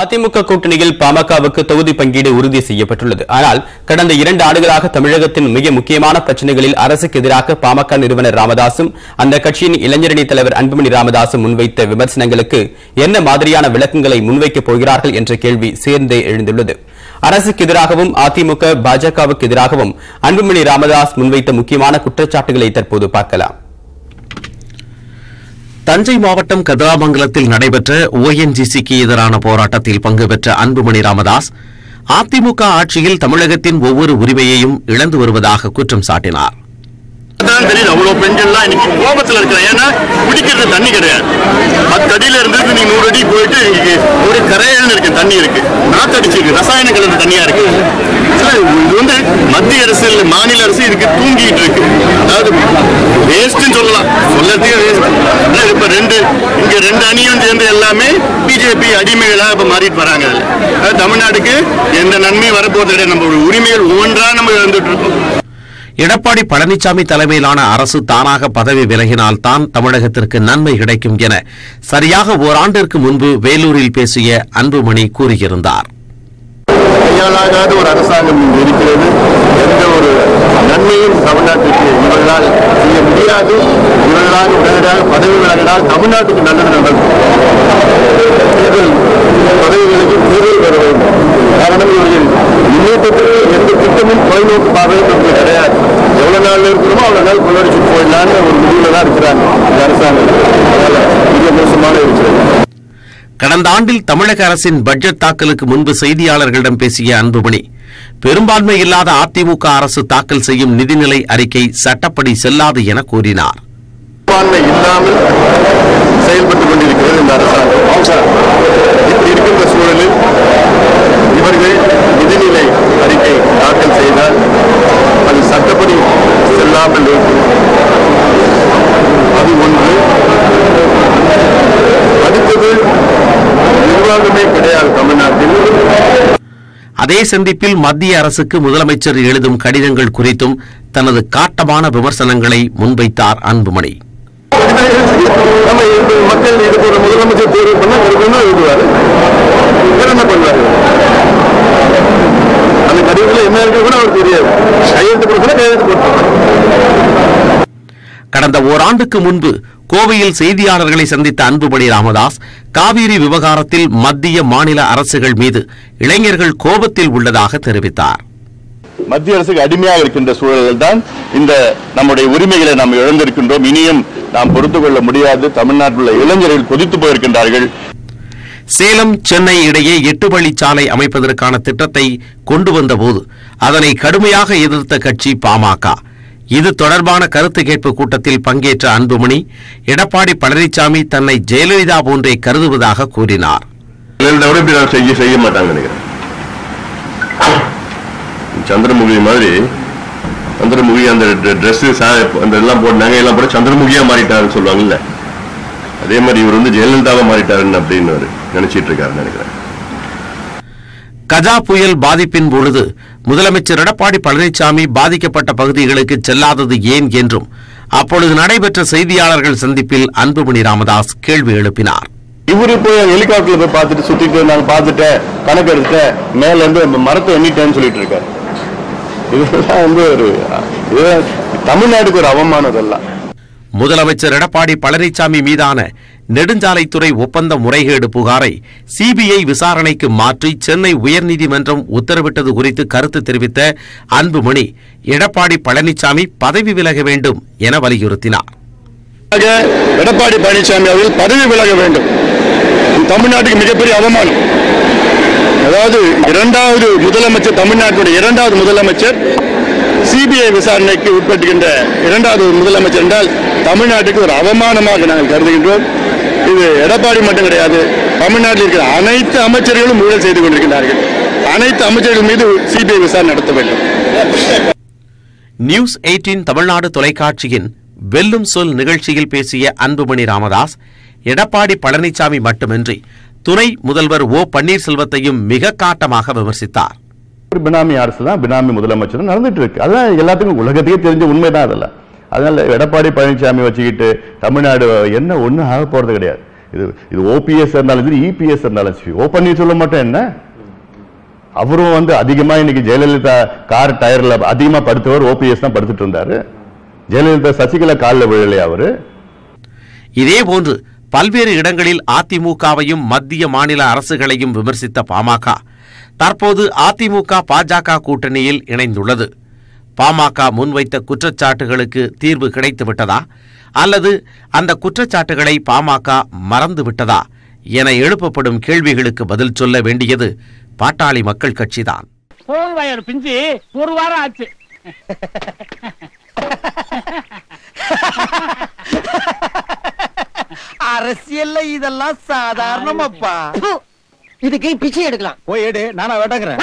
அதிமுக கூட்டணியில் பாமகவுக்கு தொகுதி பங்கீடு உறுதி செய்யப்பட்டுள்ளது. ஆனால் கடந்த இரண்டு ஆண்டுகளாக தமிழகத்தின் மிக முக்கியமான பிரச்சனைகளில் அரசுக்கு எதிராக பாமக நிறுவனர் ராமதாசும் அந்த கட்சியின் இளைஞரணி தலைவர் அன்புமணி ராமதாசும் முன்வைத்த விமர்சனங்களுக்கு என்ன மாதிரியான விளக்கங்களை முன்வைக்கப் போகிறார்கள் என்ற கேள்வி சேர்ந்தே எழுந்துள்ளது. அரசுக்கு எதிராகவும் அதிமுக பாஜகவுக்கு எதிராகவும் அன்புமணி ராமதாஸ் முன்வைத்த முக்கியமான குற்றச்சாட்டுகளை தற்போது பார்க்கலாம். தஞ்சை மாவட்டம் கதிராமங்கலத்தில் நடைபெற்ற ஓஎன்ஜிசிக்கு எதிரான போராட்டத்தில் பங்கு பெற்ற அன்புமணி ராமதாஸ் அதிமுக ஆட்சியில் தமிழகத்தின் ஒவ்வொரு உரிமையையும் இழந்து வருவதாக குற்றம் சாட்டினார். தான் தெரியுது அவ்வளவு பெண்கள்லாம் இன்னைக்கு கோபத்துல இருக்கிறேன் ஏன்னா குடிக்கிறது தண்ணி கிடையாது. பத்து அடியில இருந்தது நீ நூறு அடி போயிட்டு இன்னைக்கு ஒரு கரையல்னு இருக்கு தண்ணி இருக்கு. நாத்தடிச்சிருக்கு ரசாயன கலந்த தண்ணியா இருக்கு. இது வந்து மத்திய அரசு மாநில அரசு இதுக்கு தூங்கிட்டு இருக்கு. அதாவது வேஸ்ட்னு சொல்லலாம். சேர்ந்து எல்லாமே பிஜேபி அடிமைகளா இப்ப மாறிட்டு வராங்க அதுல. தமிழ்நாட்டுக்கு எந்த நன்மையும் வரப்போறது கிடையாது நம்ம உரிமைகள் ஒவ்வொன்றா நம்ம இழந்துட்டு இருக்கோம். எடப்பாடி பழனிசாமி தலைமையிலான அரசு தானாக பதவி விலகினால் தான் தமிழகத்திற்கு நன்மை கிடைக்கும் என சரியாக ஓராண்டிற்கு முன்பு வேலூரில் பேசிய அன்புமணி கூறியிருந்தார். கையாளாகாத ஒரு அரசாங்கம் இங்கு இருக்கிறது. எந்த ஒரு நன்மையும் தமிழ்நாட்டுக்கு இவர்களால் செய்ய முடியாது. இவர்களால் உடனடியாக பதவி விலகினால் தமிழ்நாட்டுக்கு நல்லது நடக்கும். பதவிகளுக்கு தேர்தல் பெற வேண்டும். காரணம் இவர்கள் முன்னேற்றத்திற்கு எந்த திட்டமும் தொலைநோக்கு பார்வையும் நமக்கு கிடையாது. எவ்வளவு நாள் இருக்கிறோமோ அவ்வளவு நாள் கொள்ளடிச்சு போயிடலான்னு ஒரு முடிவில் தான் இருக்கிறாங்க இந்த அரசாங்கம். மிக மோசமான இருக்கிறது கடந்த ஆண்டில் தமிழக அரசின் பட்ஜெட் தாக்கலுக்கு முன்பு செய்தியாளர்களிடம் பேசிய அன்புமணி பெரும்பான்மை இல்லாத அதிமுக அரசு தாக்கல் செய்யும் நிதிநிலை அறிக்கை சட்டப்படி செல்லாது என கூறினார். பெரும்பான்மை இல்லாமல் செயல்பட்டுக் கொண்டிருக்கிறது இந்த அரசாங்கம். இப்படி இருக்கின்ற சூழலில் இவர்கள் நிதிநிலை அறிக்கை தாக்கல் செய்தால் அது சட்டப்படி செல்லாமல் இருக்கும். அது ஒன்று. அடுத்தது நிர்வாகமே அதே சந்திப்பில் மத்திய அரசுக்கு முதலமைச்சர் எழுதும் கடிதங்கள் குறித்தும் தனது காட்டமான விமர்சனங்களை முன்வைத்தார் அன்புமணி. என்ன என்ன இருக்கு கூட அவருக்கு தெரியாது. கையெழுத்து கொடுத்தா கையெழுத்து கொடுத்தாங்க கடந்த ஓராண்டுக்கு முன்பு கோவையில் செய்தியாளர்களை சந்தித்த அன்புமணி ராமதாஸ் காவிரி விவகாரத்தில் மத்திய மாநில அரசுகள் மீது இளைஞர்கள் கோபத்தில் உள்ளதாக தெரிவித்தார். மத்திய அரசுக்கு அடிமையாக இருக்கின்ற சூழலில் தான் இந்த நம்முடைய உரிமைகளை நாம் இழந்திருக்கின்றோம். இனியும் நாம் பொறுத்து கொள்ள முடியாது. தமிழ்நாட்டில் உள்ள இளைஞர்கள் கொதித்து போயிருக்கின்றார்கள். சேலம் சென்னை இடையே எட்டு வழிச்சாலை அமைப்பதற்கான திட்டத்தை கொண்டு வந்தபோது அதனை கடுமையாக எதிர்த்த கட்சி பாமக. இது தொடர்பான கருத்து கேட்பு கூட்டத்தில் பங்கேற்ற அன்புமணி எடப்பாடி பழனிசாமி தன்னை ஜெயலலிதா போன்றே கருதுவதாக கூறினார். செய்ய செய்ய மாட்டாங்க நினைக்கிறேன். சந்திரமுகி மாதிரி சந்திரமுகி அந்த ட்ரெஸ் அந்த எல்லாம் போட்டு நகை எல்லாம் போட சந்திரமுகியா மாறிட்டாருன்னு சொல்லுவாங்கல்ல. அதே மாதிரி இவர் வந்து ஜெயலலிதாவா மாறிட்டாருன்னு அப்படின்னு நினைச்சிட்டு இருக்காரு நினைக்கிறேன். கஜா புயல் பாதிப்பின் பொழுது முதலமைச்சர் எடப்பாடி பழனிசாமி பாதிக்கப்பட்ட பகுதிகளுக்கு செல்லாதது ஏன் என்றும் அப்பொழுது நடைபெற்ற செய்தியாளர்கள் சந்திப்பில் அன்புமணி ராமதாஸ் கேள்வி எழுப்பினார். இவரு போய் ஹெலிகாப்டர்ல போய் பார்த்துட்டு சுத்திட்டு நாங்க பார்த்துட்டேன் கணக்கு எடுத்துட்டேன் மேல இருந்து மரத்தை எண்ணிட்டேன்னு சொல்லிட்டு இருக்காரு. இதெல்லாம் வந்து ஒரு இது தமிழ்நாட்டுக்கு ஒரு அவமானம் இதெல்லாம். முதலமைச்சர் எடப்பாடி பழனிசாமி மீதான நெடுஞ்சாலைத்துறை ஒப்பந்த முறைகேடு புகாரை சிபிஐ விசாரணைக்கு மாற்றி சென்னை உயர்நீதிமன்றம் உத்தரவிட்டது குறித்து கருத்து தெரிவித்த அன்புமணி எடப்பாடி பழனிசாமி பதவி விலக வேண்டும் என வலியுறுத்தினார். எடப்பாடி பழனிசாமி அவர்கள் பதவி விலக வேண்டும். தமிழ்நாட்டுக்கு மிகப்பெரிய அவமானம். அதாவது இரண்டாவது முதலமைச்சர் தமிழ்நாட்டுடைய இரண்டாவது முதலமைச்சர் சிபிஐ விசாரணைக்கு உட்பட்டுகின்ற இரண்டாவது முதலமைச்சர் என்றால் தமிழ்நாட்டுக்கு ஒரு அவமானமாக நாங்கள் கருதுகின்றோம். இது எடப்பாடி மட்டும் கிடையாது. தமிழ்நாட்டில் இருக்கிற அனைத்து அமைச்சர்களும் ஊழல் செய்து கொண்டிருக்கிறார்கள் அனைத்து அமைச்சர்கள் மீது சிபிஐ விசாரணை நடத்த வேண்டும். நியூஸ் 18 தமிழ்நாடு தொலைக்காட்சியின் வெல்லும் சொல் நிகழ்ச்சியில் பேசிய அன்புமணி ராமதாஸ் எடப்பாடி பழனிசாமி மட்டுமின்றி துணை முதல்வர் ஓ பன்னீர்செல்வத்தையும் மிக காட்டமாக விமர்சித்தார். ஒரு பினாமி அரசு தான் பினாமி முதலமைச்சர் நடந்துட்டு இருக்கு. அதான் எல்லாத்துக்கும் உலகத்துக்கே தெரிஞ்ச உண்மைதான் அதெல்லாம். அதனால் எடப்பாடி பழனிசாமி வச்சுக்கிட்டு தமிழ்நாடு என்ன ஒன்றும் ஆக போகிறது கிடையாது. இது இது ஓபிஎஸ் இருந்தாலும் சரி இபிஎஸ் இருந்தாலும் சரி. ஓ சொல்ல மாட்டோம் என்ன? அவரும் வந்து அதிகமாக இன்னைக்கு ஜெயலலிதா கார் டயரில் அதிகமாக படுத்தவர் ஓபிஎஸ் தான் படுத்துட்டு இருந்தார். ஜெயலலிதா சசிகலா காலில் விழலையா இதே இதேபோன்று பல்வேறு இடங்களில் அதிமுகவையும் மத்திய மாநில அரசுகளையும் விமர்சித்த பாமக. தற்போது அதிமுக பாஜக கூட்டணியில் இணைந்துள்ளது. பாமக முன்வைத்த குற்றச்சாட்டுகளுக்கு தீர்வு கிடைத்து விட்டதா? அல்லது அந்த குற்றச்சாட்டுகளை பாமக மறந்து விட்டதா? என எழுப்பப்படும் கேள்விகளுக்கு பதில் சொல்ல வேண்டியது பாட்டாளி மக்கள் கட்சிதான். பிஞ்சு. ஒரு வாரம் ஆச்சு. அரசியல்ல இதெல்லாம் சாதாரணமாப்பா. இதுக்கு பிச்சை எடுக்கலாம். போய் எடு நானா வேட்டங்கிறேன்.